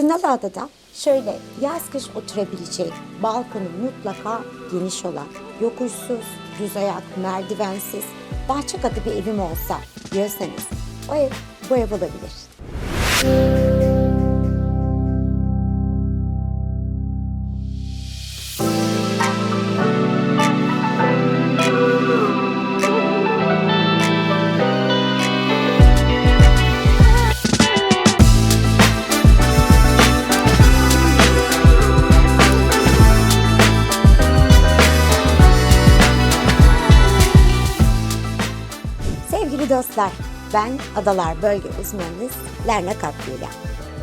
Kınalıada'da şöyle yaz kış oturabilecek balkonu mutlaka geniş olan, yokuşsuz, düz ayak, merdivensiz, bahçe katı bir evim olsa diyorsanız o ev bu ev olabilir. Sevgili dostlar, ben Adalar Bölge Uzmanınız Lerna Kaplıyla.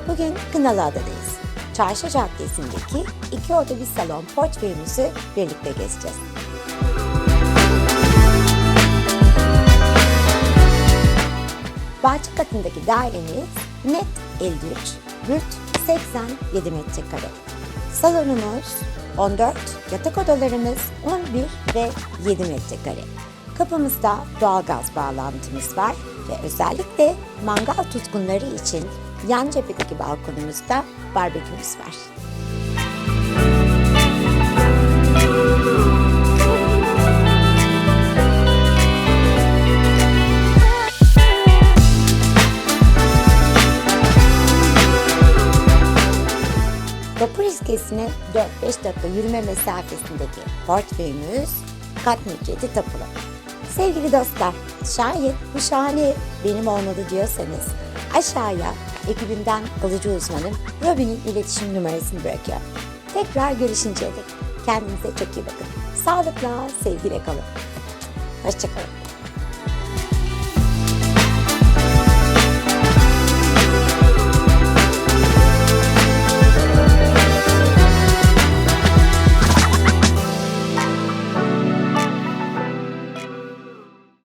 Bugün Kınalıada'dayız. Çarşı Caddesi'ndeki iki bir salon portföyümüzü birlikte gezeceğiz. Bahçe katındaki dairemiz net 53, brüt 87 metrekare. Salonumuz 14, yatak odalarımız 11 ve 7 metrekare. Kapımızda doğalgaz bağlantımız var ve özellikle mangal tutkunları için yan cephedeki balkonumuzda barbekümüz var. Vapur iskelesine 4-5 dakika yürüme mesafesindeki portföyümüz kat mülkiyeti tapulu. Sevgili dostlar, şayet bu şahane benim olmalı diyorsanız aşağıya ekibimden alıcı uzmanım Robin'in iletişim numarasını bırakıyorum. Tekrar görüşünceye dek kendinize çok iyi bakın. Sağlıkla, sevgiyle kalın. Hoşçakalın.